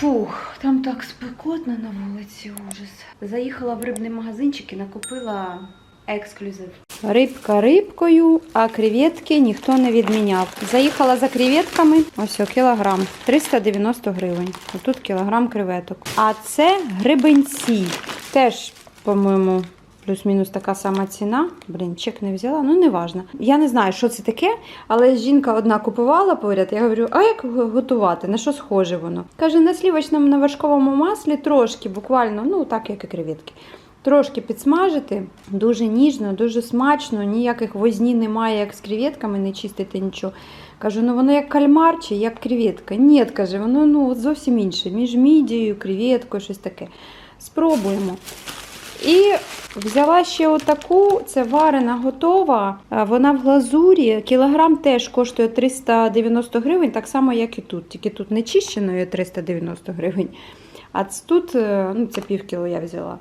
Фух, там так спекотно на вулиці ужас. Заїхала в рибний магазинчик і накупила ексклюзив. Рибка рибкою, а креветки ніхто не відміняв. Заїхала за креветками, ось о, кілограм, 390 гривень. Отут кілограм креветок. А це грибенці. Теж, по-моєму, плюс-мінус така сама ціна. Блін, чек не взяла, ну не важно. Я не знаю, що це таке, але жінка одна купувала поряд. Я говорю, а як готувати? На що схоже воно? Каже, на слівочному на вершковому маслі трошки, буквально, ну так як і креветки. Трошки підсмажити, дуже ніжно, дуже смачно, ніяких возні немає, як з креветками, не чистити нічого. Кажу, ну воно як кальмар чи як креветка. Ні, каже, воно ну, зовсім інше. Між мідією, креветкою, щось таке. Спробуємо. І взяла ще отаку, це варена готова. Вона в глазурі. Кілограм теж коштує 390 гривень, так само, як і тут. Тільки тут не чищеною 390 гривень. А тут, е, ну це пів кіло я взяла,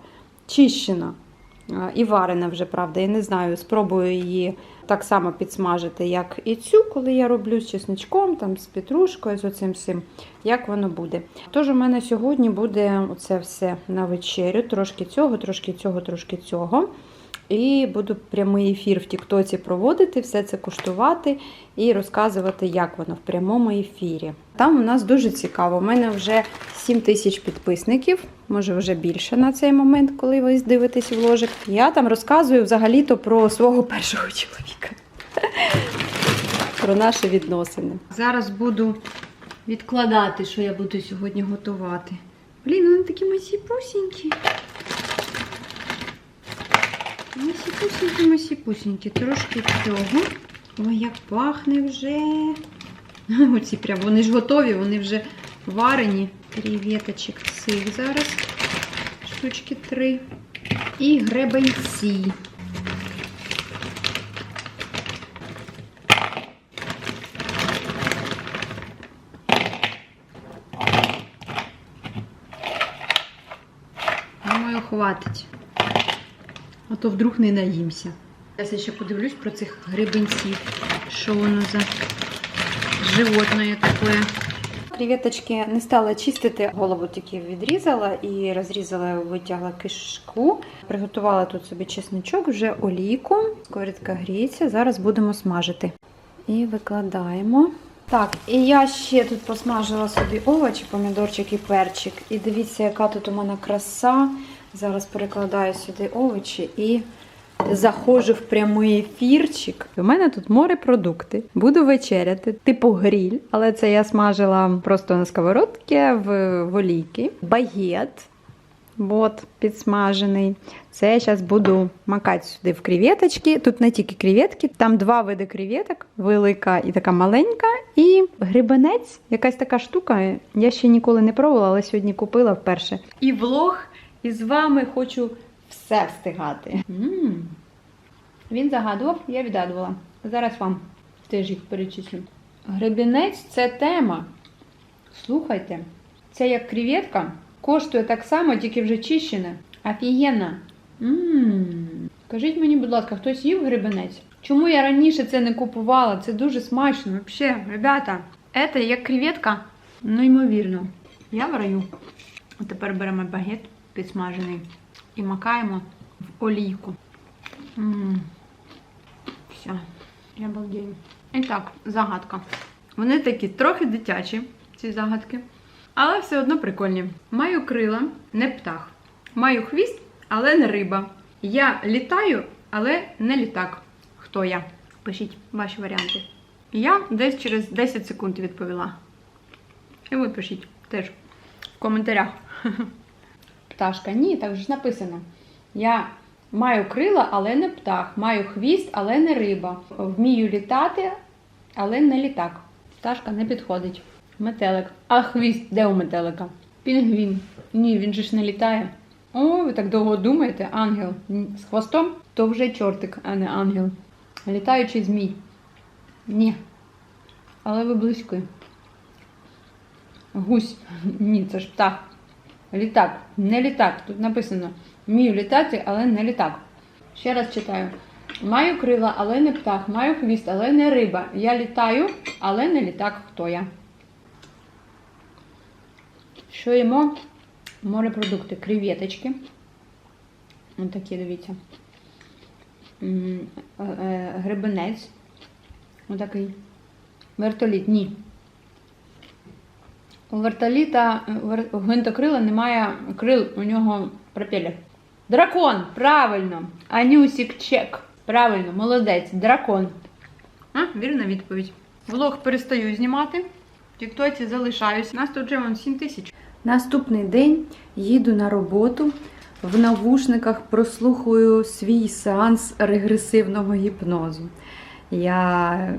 чищена. І варена вже, правда. Я не знаю, спробую її так само підсмажити, як і цю, коли я роблю з чесничком, там, з петрушкою, з оцим всім, як воно буде. Тож у мене сьогодні буде оце все на вечерю. Трошки цього, трошки цього, трошки цього. І буду прямий ефір в Тіктоці проводити, все це куштувати і розказувати, як воно в прямому ефірі. Там у нас дуже цікаво. У мене вже 7 тисяч підписників, може вже більше на цей момент, коли ви дивитесь вложик. Я там розказую взагалі-то про свого першого чоловіка. Про наші відносини. Зараз буду відкладати, що я буду сьогодні готувати. Блін, вони такі масіпусінькі. Масіпусінькі, масіпусінькі. Трошки цього. Ой, як пахне вже. Оці прям, вони ж готові, вони вже варені. Креветочок цих зараз. Штучки три. І гребенці. Думаю, хватить. А то вдруг не наїмся. Зараз я ще подивлюсь про цих грибенців. Що воно за животне таке. Креветочки не стала чистити, голову тільки відрізала і розрізала, витягла кишку. Приготувала тут собі чесничок, вже олійку. Сковорідка гріється. Зараз будемо смажити. І викладаємо. Так, і я ще тут посмажила собі овочі, помідорчик і перчик. І дивіться, яка тут у мене краса. Зараз перекладаю сюди овочі і заходжу в прямий ефірчик. У мене тут морепродукти. Буду вечеряти, типу гріль, але це я смажила просто на сковородці в, в олійки. Багет. От, підсмажений. Це я зараз буду макати сюди в креветочки. Тут не тільки креветки, там два види креветок, велика і така маленька. І грибенець, якась така штука. Я ще ніколи не пробувала, але сьогодні купила вперше. І влог, і з вами хочу все встигати. м Він загадував, я відгадувала. Зараз вам теж їх перечислю. Гребінець це тема. Слухайте, це як креветка, коштує так само, тільки вже чищене. Офігенно. Ммм. Скажіть мені, будь ласка, хтось їв гребенець? Чому я раніше це не купувала? Це дуже смачно. Взагалі, ребята, це як креветка. Неймовірно. Я в раю. А тепер беремо багет підсмажений і макаємо в олійку. Ммм. Все, я балдею. І так, загадка. Вони такі трохи дитячі, ці загадки, але все одно прикольні. Маю крила, не птах. Маю хвіст, але не риба. Я літаю, але не літак. Хто я? Пишіть ваші варіанти. Я десь через 10 секунд відповіла. І ви пишіть теж в коментарях. Пташка, ні, так же ж написано. Я маю крила, але не птах. Маю хвіст, але не риба. Вмію літати, але не літак. Пташка не підходить. Метелик. А хвіст де у метелика? Пінгвін. Ні, він же ж не літає. О, ви так довго думаєте, ангел. З хвостом то вже чортик, а не ангел. Літаючий змій. Ні. Але ви близькі. Гусь. Ні, це ж птах. Літак. Не літак. Тут написано: вмію літати, але не літак. Ще раз читаю. Маю крила, але не птах. Маю хвіст, але не риба. Я літаю, але не літак. Хто я? Що їмо? Морепродукти, креветочки. Ось такі, дивіться. Е, е, Гребенець. Ось такий. Вертоліт, ні. У вертоліта, у гвинтокрила немає крил, у нього пропелер. Дракон! Правильно! Анюсік чек. Правильно, молодець, дракон. А, вірна відповідь. Влог перестаю знімати. В Тіктоці залишаюсь. Нас тут вже вон 7 тисяч. Наступний день їду на роботу. В навушниках прослухаю свій сеанс регресивного гіпнозу. Я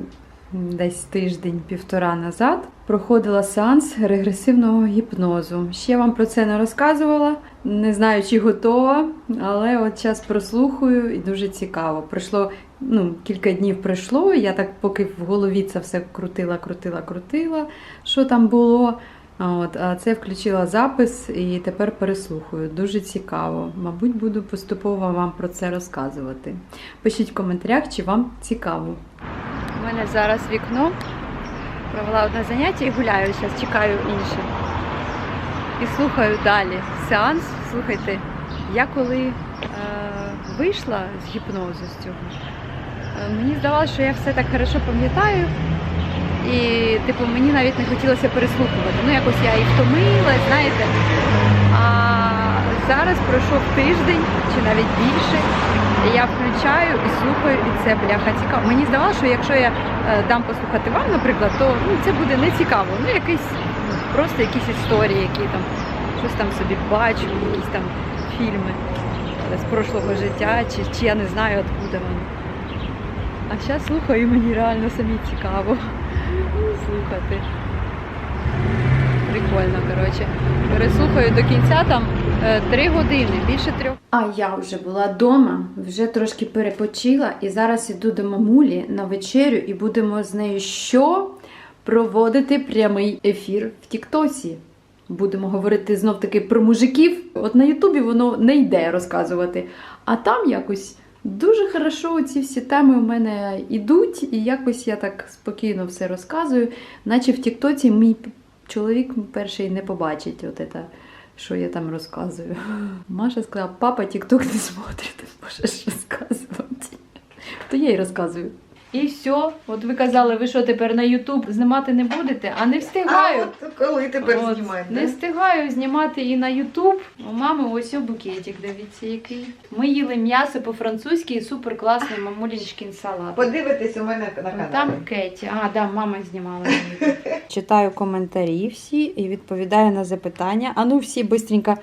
десь тиждень-півтора назад проходила сеанс регресивного гіпнозу. Ще вам про це не розказувала, не знаю, чи готова, але от час прослухаю і дуже цікаво. Пройшло ну, кілька днів пройшло. Я так поки в голові це все крутила, крутила, крутила, що там було. От, а це включила запис і тепер переслухаю. Дуже цікаво. Мабуть, буду поступово вам про це розказувати. Пишіть в коментарях, чи вам цікаво. У мене зараз вікно. Провела одне заняття і гуляю зараз, чекаю інше. І слухаю далі. Сеанс, слухайте, я коли е, вийшла з гіпнозу з цього, е, мені здавалося, що я все так хорошо пам'ятаю. І, типу, мені навіть не хотілося переслухувати. Ну, якось я і втомилась, знаєте. Зараз пройшов тиждень чи навіть більше. Я включаю і слухаю, і це бляха цікаво. Мені здавалося, що якщо я е, дам послухати вам, наприклад, то ну, це буде не цікаво. Ну, якийсь ну, просто якісь історії, які там щось там собі бачу, якісь там фільми з прошлого життя, чи, чи я не знаю, откуда вони. А зараз слухаю, і мені реально самі цікаво слухати. Прикольно, коротше. Переслухаю до кінця там е, три години, більше трьох. А я вже була вдома, вже трошки перепочила, і зараз іду до мамулі на вечерю, і будемо з нею що? Проводити прямий ефір в Тіктосі. Будемо говорити знов таки про мужиків. От на Ютубі воно не йде розказувати. А там якось дуже хорошо ці всі теми у мене йдуть, і якось я так спокійно все розказую. Наче в Тіктоці мій чоловік перший не побачить от це, що я там розказую. Маша сказала, папа Тікток не смотрить, можеш розказувати. То я й розказую. І все, от ви казали, ви що тепер на Ютуб знімати не будете, а не встигаю. А от коли тепер От, знімати? Не встигаю знімати і на Ютуб. У мами ось о букетик, дивіться, який. Ми їли м'ясо по-французьки і супер класний мамулінчкін салат. Подивитись у мене на каналі. Там Кеті. А, да, мама знімала. Читаю коментарі всі і відповідаю на запитання. А ну всі бистренько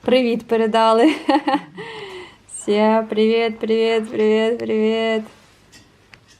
привіт передали. Все, привіт, привіт, привіт, привіт.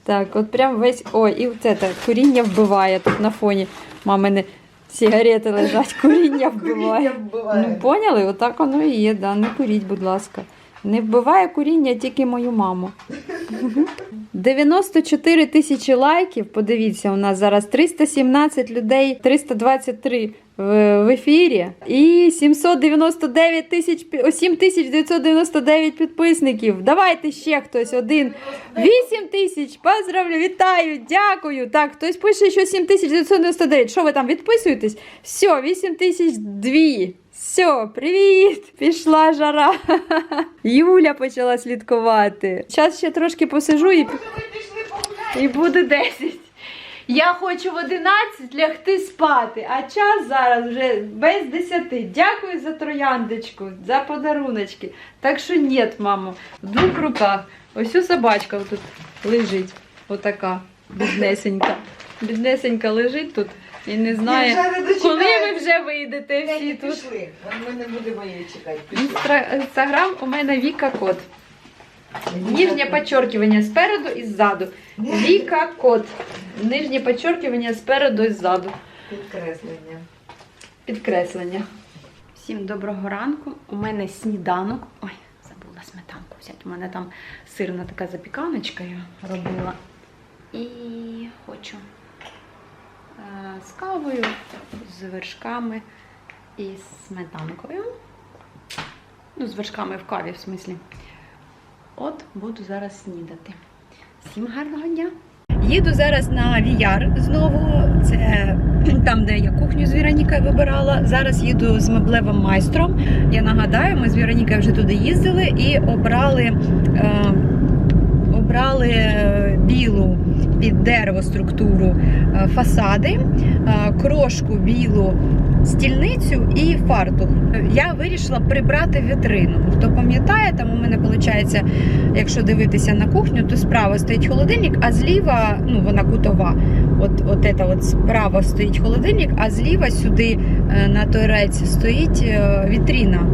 Так, от прям весь. Ой, і це куріння вбиває тут на фоні. Мамини сигарети лежать, куріння вбиває. Куріння вбиває. Ну, поняли? Отак воно і є, да. Не куріть, будь ласка. Не вбиває куріння тільки мою маму. 94 тисячі лайків. Подивіться, у нас зараз 317 людей, 323 в, в ефірі. І 799 тисяч, пі- 7999 підписників. Давайте ще хтось один. 8 тисяч. Поздравлю, вітаю, дякую. Так, хтось пише, що 7999. Що ви там відписуєтесь? Все, 8 тисяч дві. Все, привіт! Пішла жара. Юля почала слідкувати. Зараз ще трошки посижу і, і буде 10. Я хочу в 11 лягти спати, а час зараз вже без 10. Дякую за трояндочку, за подаруночки. Так що ні, мамо, в двох руках. Ось у собачка тут лежить. Отака біднесенька. Біднесенька лежить тут і не знає, Я вже не коли ви вже вийдете всі тут. пішли. Ми не будемо її чекати. Пішли. Інстаграм у мене Віка Кот. Нижнє подчеркивання спереду і ззаду. Віка Кот. Нижнє подчеркивання спереду і ззаду. Підкреслення. Підкреслення. Всім доброго ранку. У мене сніданок. Ой, забула сметанку взяти. У мене там сирна така запіканочка я робила. І хочу е, з кавою, з вершками і з сметанкою. Ну, з вершками в каві, в смислі. От буду зараз снідати. Всім гарного дня! Їду зараз на Віяр знову. Це там, де я кухню з Віронікою вибирала. Зараз їду з меблевим майстром. Я нагадаю, ми з Віронікою вже туди їздили і обрали, е, обрали е, білу під дерево структуру е, фасади, е, крошку білу. Стільницю і фартух. Я вирішила прибрати вітрину. Хто пам'ятає, там у мене виходить, якщо дивитися на кухню, то справа стоїть холодильник, а зліва, ну вона кутова. От, от это от справа стоїть холодильник, а зліва сюди е, на той реці стоїть вітріна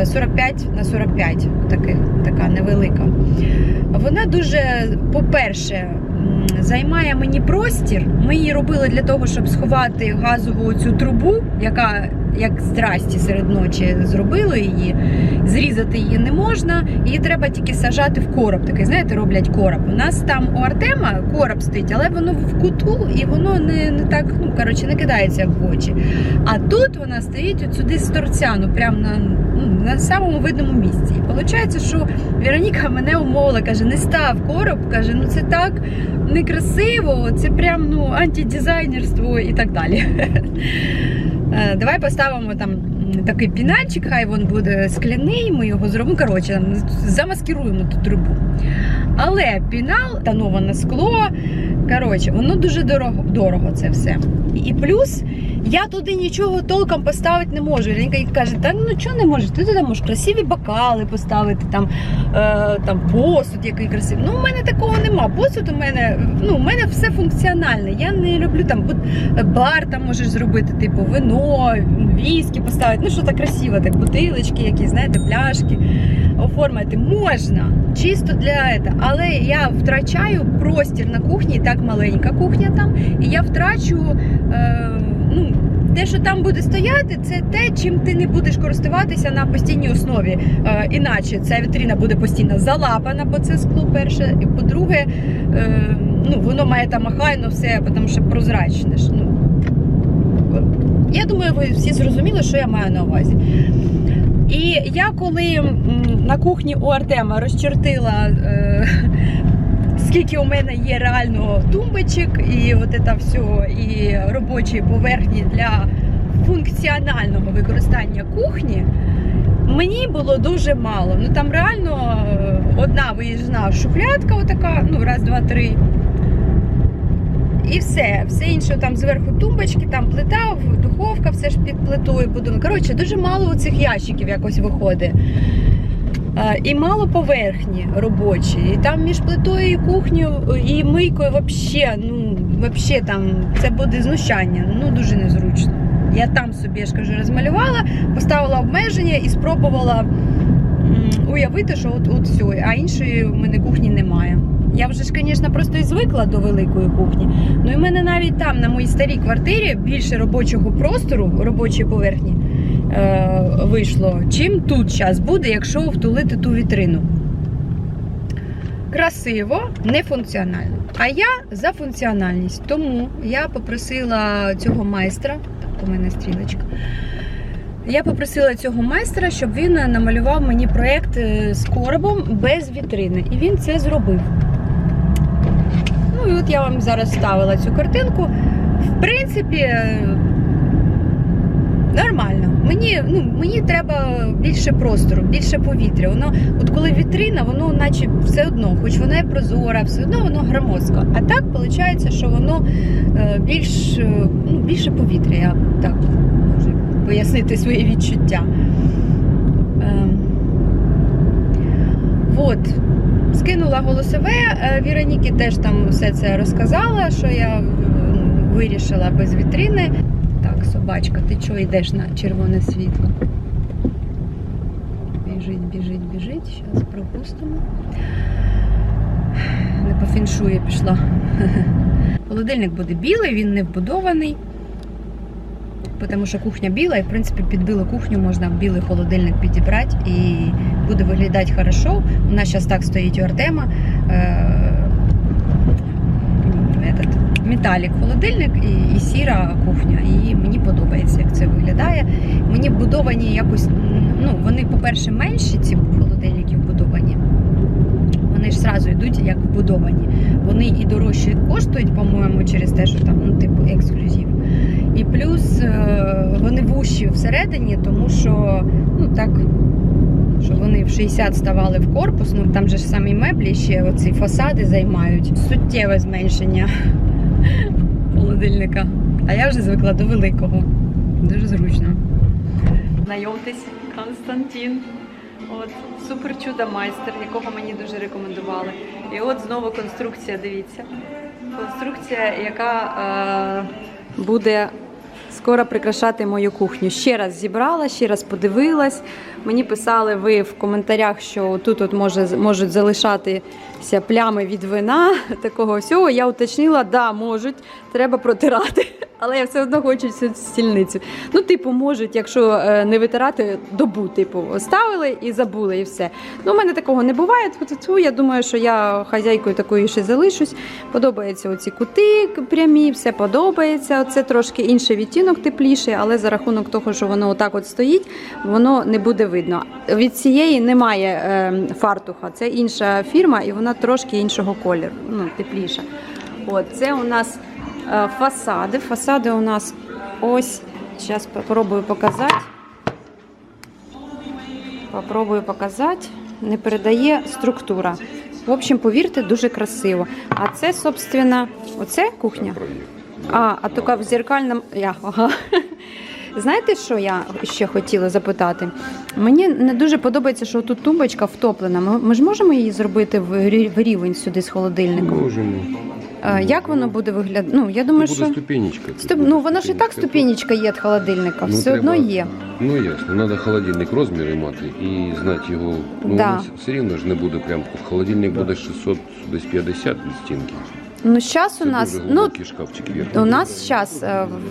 е, 45 на 45, таких, така невелика. Вона дуже, по-перше, займає мені простір. Ми її робили для того, щоб сховати газову цю трубу, яка як здрасті серед ночі зробили її. Зрізати її не можна, її треба тільки сажати в короб. Такий, знаєте, роблять короб. У нас там у Артема короб стоїть, але воно в куту і воно не, не так, ну коротше, не кидається в очі. А тут вона стоїть от сюди з торця, ну прямо на, ну, на самому видному місці. Виходить, що Вероніка мене умовила, каже, не став короб, каже, ну це так некрасиво, це прям ну антидизайнерство і так далі. Е, Давай поставимо там такий пінальчик, хай він буде скляний, ми його зробимо. Коротше, замаскируємо ту трубу. Але пінал, тоноване скло. Коротше, воно дуже дорого, дорого це все. І плюс я туди нічого толком поставити не можу. Ленька каже, та ну чого не можеш? Ти туди можеш красиві бокали поставити, там, е, там посуд який красивий. Ну, у мене такого нема. Посуд у мене, ну, у мене все функціональне. Я не люблю там бар там можеш зробити, типу вино, віскі поставити. Ну, що так красиво, так бутилочки, якісь, знаєте, пляшки оформити можна чисто для этого. але я втрачаю простір на кухні, так маленька кухня там, і я втрачу е, ну, те, що там буде стояти, це те, чим ти не будеш користуватися на постійній основі. Е, іначе ця вітрина буде постійно залапана, бо це скло перше. І по-друге, е, ну, воно має там охайно все, тому що прозрачне. Ну, я думаю, ви всі зрозуміли, що я маю на увазі. І я коли на кухні у Артема розчертила, е, скільки у мене є реально тумбочок, і от це все, і робочі поверхні для функціонального використання кухні, мені було дуже мало. Ну там реально е, одна виїжджна шухлядка, отака, ну раз, два, три. І все, все інше там зверху тумбочки, там плита, духовка, все ж під плитою будує. Коротше, дуже мало цих ящиків якось виходить. Е, І мало поверхні робочі. І там між плитою і кухнею і мийкою взагалі, ну, вообще там це буде знущання. Ну дуже незручно. Я там собі, я ж кажу, розмалювала, поставила обмеження і спробувала уявити, що от, от все, а іншої в мене кухні немає. Я вже ж, звісно, просто і звикла до великої кухні. Ну і в мене навіть там, на моїй старій квартирі, більше робочого простору, робочої поверхні е, вийшло, чим тут зараз буде, якщо втулити ту вітрину. Красиво, нефункціонально. А я за функціональність. Тому я попросила цього майстра, так у мене стрілочка. Я попросила цього майстра, щоб він намалював мені проєкт е, з коробом без вітрини. І він це зробив. Ну і от я вам зараз ставила цю картинку. В принципі, е, нормально. Мені, ну, мені треба більше простору, більше повітря. Воно, от коли вітрина, воно наче все одно, хоч вона і прозора, все одно воно громоздко. А так виходить, що воно е, більш, е, ну, більше повітря. Я так можу пояснити свої відчуття. Е, от. Скинула голосове, е, Віроніки теж там все це розказала, що я вирішила без вітрини. Так, собачка, ти чого йдеш на червоне світло? Біжить, біжить, біжить. Зараз пропустимо. Не по фіншує пішла. Холодильник буде білий, він не вбудований. Тому що кухня біла, і в принципі під білу кухню можна білий холодильник підібрати і буде виглядати хорошо. У нас зараз так стоїть у Артема. Е- этот, металік холодильник і, і сіра кухня. І мені подобається, як це виглядає. Мені вбудовані якось, ну, вони, по-перше, менші, ці холодильники вбудовані. Вони ж зразу йдуть як вбудовані. Вони і дорожче коштують, по-моєму, через те, що там, ну, типу, ексклюзив. І плюс е, вони вущі всередині, тому що ну так, що вони в 60 ставали в корпус, ну там же ж самі меблі ще оці фасади займають. Суттєве зменшення холодильника. А я вже звикла до великого. Дуже зручно. Знайомтесь, Константин. От супер чудо майстер, якого мені дуже рекомендували. І от знову конструкція, дивіться. Конструкція, яка е, буде скоро прикрашати мою кухню. Ще раз зібрала, ще раз подивилась. Мені писали ви в коментарях, що тут от може, можуть залишатися плями від вина, такого всього. Я уточнила, да, можуть, треба протирати. Але я все одно хочу цю стільницю. Ну, типу, можуть, якщо е, не витирати добу, типу, оставили і забули, і все. Ну, у мене такого не буває. Я думаю, що я хазяйкою такою ще залишусь. Подобаються оці кути прямі, все подобається. Це трошки інший відтінок тепліший, але за рахунок того, що воно отак от стоїть, воно не буде видно. Від цієї немає е, фартуха. Це інша фірма, і вона трошки іншого кольору, ну, тепліша. От, це у нас е, фасади. Фасади у нас ось. Зараз спробую показати. Попробую показати. Не передає структура. В общем, повірте, дуже красиво. А це, собственно, оце кухня. А, а тільки в зеркальному. Я, ага. Знаєте, що я ще хотіла запитати? Мені не дуже подобається, що тут тумбочка втоплена. Ми, ми ж можемо її зробити в, рі- в рівень сюди з холодильником? Можемо. Е, Як воно буде виглядати? Ну, я думаю, Буде що. ступенечка. Ступ... Ну, вона ж і так ступенечка є від холодильника, Ну, все треба- одно є. Ну ясно, треба холодильник розміри мати і знати його. Ну, Да. воно все рівно ж не буде прям. Холодильник буде 600, десь 50 від стінки. Ну, зараз у Це нас. дуже Ну, глибокий шкафчик вверх. у нас зараз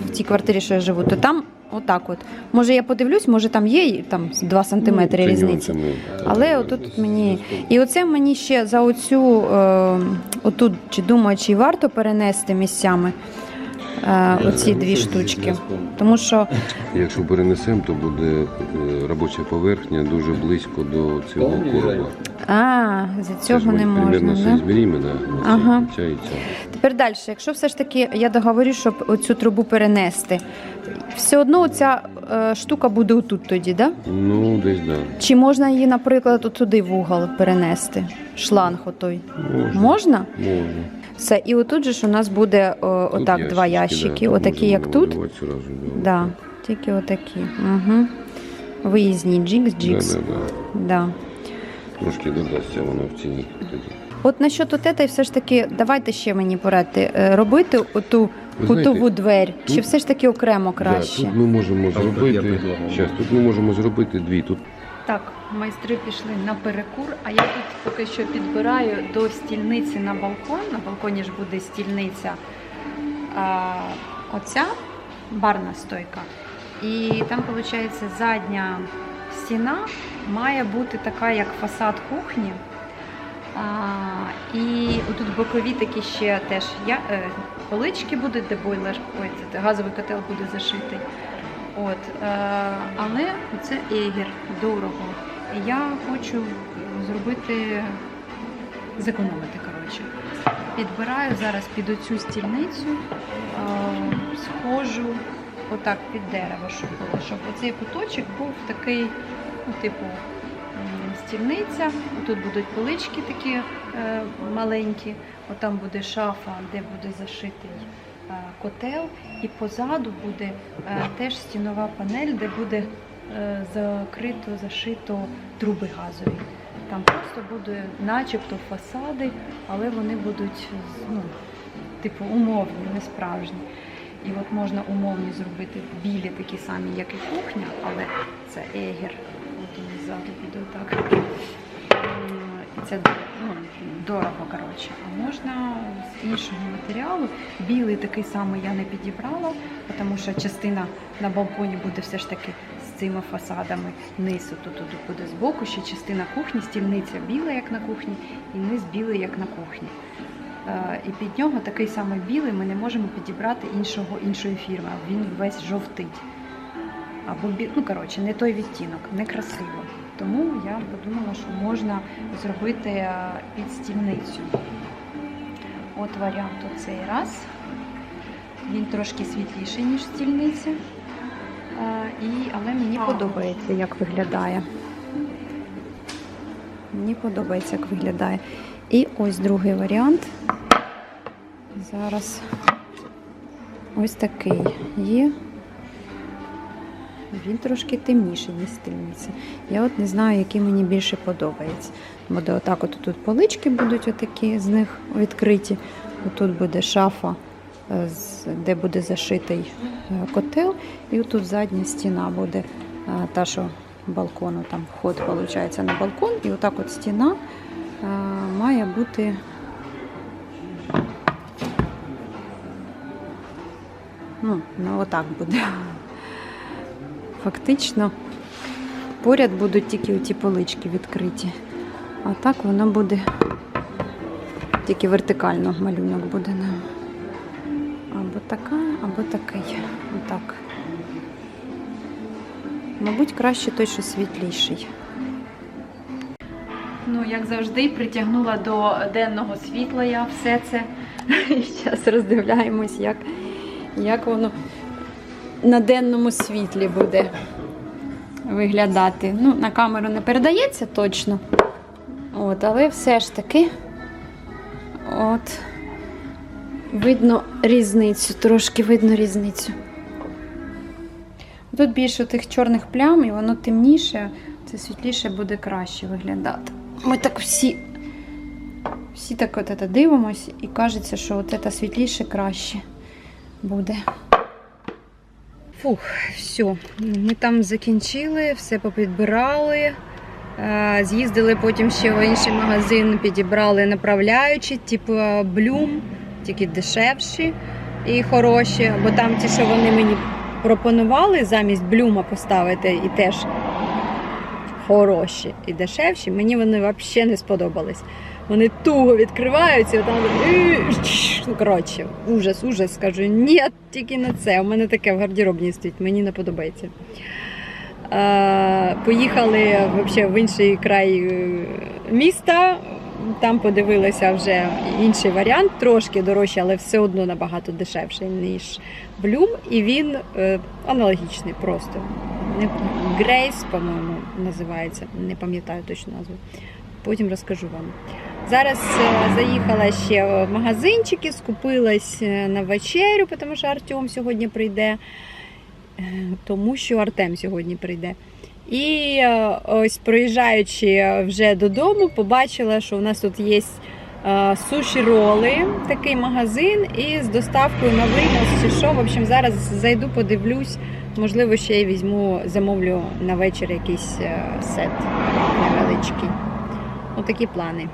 в тій квартирі, що я живу, то там отак от. Може, я подивлюсь, може там є там 2 сантиметри Це різниці. нюансами. Але отут мені. І оце мені ще за оцю, е, отут, чи думаю, чи варто перенести місцями е, оці дві штучки. Тому що Якщо перенесемо, то буде е, робоча поверхня дуже близько до цього короба. А, за цього не можна. Да? соізміримо, да? Ага. Ця і ця. Тепер далі, якщо все ж таки я договорю, щоб оцю трубу перенести, все одно оця е, штука буде отут тоді, да? Ну, десь. Да. Чи можна її, наприклад, от туди в угол перенести? Шланг отой. Можна. Можна? Можна. Все, і отут же ж у нас буде о, Тут отак два ящики, да, отакі, можемо як тут. Сразу, да. Да, тільки отакі. Угу. Виїзні джікс, джікс. Да, да, да. Да. Трошки додасться воно в ціні. тоді. От насчет от все ж таки, давайте ще мені порадьте, е, робити оту Ви кутову двері, чи все ж таки окремо краще? Да, тут ми можемо я зробити. предлагав. Щас, тут ми можемо зробити дві. Тут Так, майстри пішли на перекур, а я тут поки що підбираю до стільниці на балкон. На балконі ж буде стільниця а, оця барна стойка. І там, виходить, задня стіна має бути така, як фасад кухні. А, і тут бокові такі ще теж я, е, полички будуть, де бойлер, ой, це газовий котел буде зашитий. От, е, але це егір дорого. Я хочу зробити, зекономити, коротше. Підбираю зараз під оцю стільницю, е, схожу отак під дерево, щоб було, щоб оцей куточок був такий, ну, типу, стільниця. Тут будуть полички такі е, маленькі, отам буде шафа, де буде зашитий е, котел, і позаду буде е, теж стінова панель, де буде е, закрито, зашито труби газові. Там просто буде начебто фасади, але вони будуть ну, типу умовні, не справжні. І от можна умовні зробити білі такі самі, як і кухня, але це егер. От вони ззаду буде так. І це ну, дорого, коротше. А можна з іншого матеріалу. Білий такий самий я не підібрала, тому що частина на балконі буде все ж таки з цими фасадами. Низ тут, тут буде збоку, ще частина кухні, стільниця біла, як на кухні, і низ білий, як на кухні. Е, І під нього такий самий білий ми не можемо підібрати іншого, іншої фірми. Він весь жовтить. Або ну коротше, не той відтінок, некрасиво. Тому я подумала, що можна зробити е, під стільницю. От варіант оцей раз. Він трошки світліший, ніж стільниця. І, але мені подобається, як виглядає. Мені подобається, як виглядає. І ось другий варіант. Зараз ось такий є. Він трошки темніший, ніж стільниця. Я от не знаю, який мені більше подобається. Буде отак, от тут полички будуть отакі з них відкриті. Тут буде шафа, е, де буде зашитий е, котел. І тут задня стіна буде е, та, що балкону, там вход виходить на балкон. І отак от стіна має бути. Ну, ну отак буде. Фактично, поряд будуть тільки ті полички відкриті. А так воно буде тільки вертикально малюнок буде нам. Або така, або такий. Отак. Мабуть, краще той, що світліший. Як завжди, притягнула до денного світла я все це. І зараз роздивляємось, як, як воно на денному світлі буде виглядати. Ну, на камеру не передається точно. От, але все ж таки, от, видно різницю, трошки видно різницю. Тут більше тих чорних плям, і воно темніше, це світліше буде краще виглядати. Ми так всі, всі так от це дивимось і кажеться, що от це світліше краще буде. Фух, все. Ми там закінчили, все попідбирали. Е, З'їздили потім ще в інший магазин, підібрали направляючі, типу блюм, тільки дешевші і хороші. Бо там ті, що вони мені пропонували замість блюма поставити і теж хороші і дешевші, мені вони взагалі не сподобались. Вони туго відкриваються, там ну, коротше, ужас, ужас. Скажу, ні, тільки не це. У мене таке в гардеробній стоїть, мені не подобається. Е, Поїхали вообще в інший край е, міста. Там подивилися вже інший варіант, трошки дорожчий, але все одно набагато дешевший, ніж Блюм. І він е, аналогічний просто. Грейс, по-моєму, називається. Не пам'ятаю точно назву. Потім розкажу вам. Зараз е, заїхала ще в магазинчики, скупилась е, на вечерю, тому що Артем сьогодні прийде. Тому що Артем сьогодні прийде. І е, ось проїжджаючи вже додому, побачила, що у нас тут є е, суші роли, такий магазин, і з доставкою на винос чи що. В общем, зараз зайду, подивлюсь. Можливо, ще й візьму, замовлю на вечір якийсь е, сет невеличкий. Отакі плани.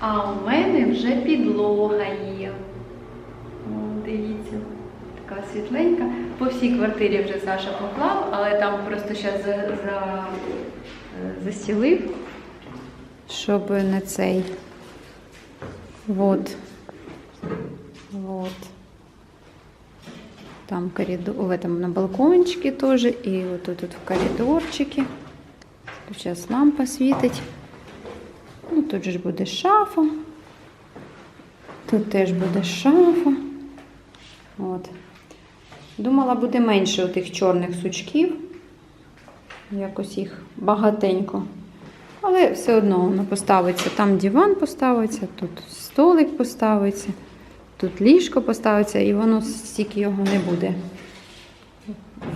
А у мене вже підлога є. О, дивіться, така світленька. По всій квартирі вже Саша поклав, але там просто зараз за, за, е, застілив, щоб не цей. Вот. Вот. Там коридор, в этом на балкончике тоже, и вот тут, тут в коридорчике. Зараз лампа світить. Ну, тут же ж буде шафа. Тут теж буде шафа. От. Думала, буде менше тих чорних сучків. Якось їх багатенько. Але все одно воно поставиться. Там диван поставиться, тут столик поставиться, тут ліжко поставиться, і воно стільки його не буде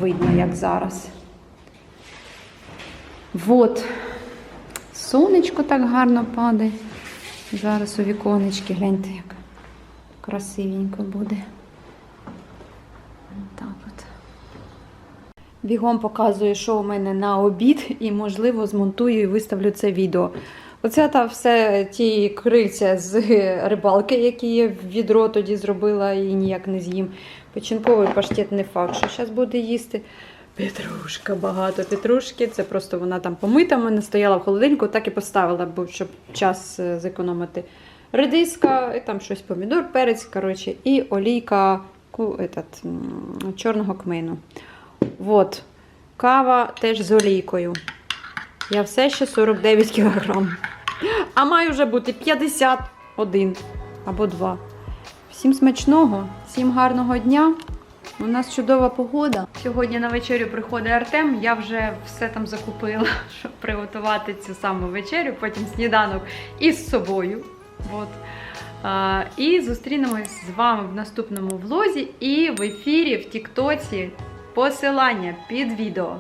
видно, як зараз. Вот. Сонечко так гарно падає. Зараз у віконечки, гляньте, як красивенько буде. Так от. Бігом показую, що у мене на обід, і, можливо, змонтую і виставлю це відео. Оце та все ті крильця з рибалки, які я відро тоді зробила і ніяк не з'їм. Печінковий паштет не факт, що зараз буде їсти. Петрушка, багато петрушки. Це просто вона там помита, в мене стояла в холодильнику, так і поставила, щоб час е, зекономити. Редиска, і там щось помідор, перець, коротше, і олійка ку, этот, чорного кмину. Вот. Кава теж з олійкою. Я все ще 49 кг. А має вже бути 51 або 2. Всім смачного, всім гарного дня. У нас чудова погода. Сьогодні на вечерю приходить Артем. Я вже все там закупила, щоб приготувати цю саму вечерю, потім сніданок із собою. От. І зустрінемось з вами в наступному влозі і в ефірі в Тіктоці. Посилання під відео.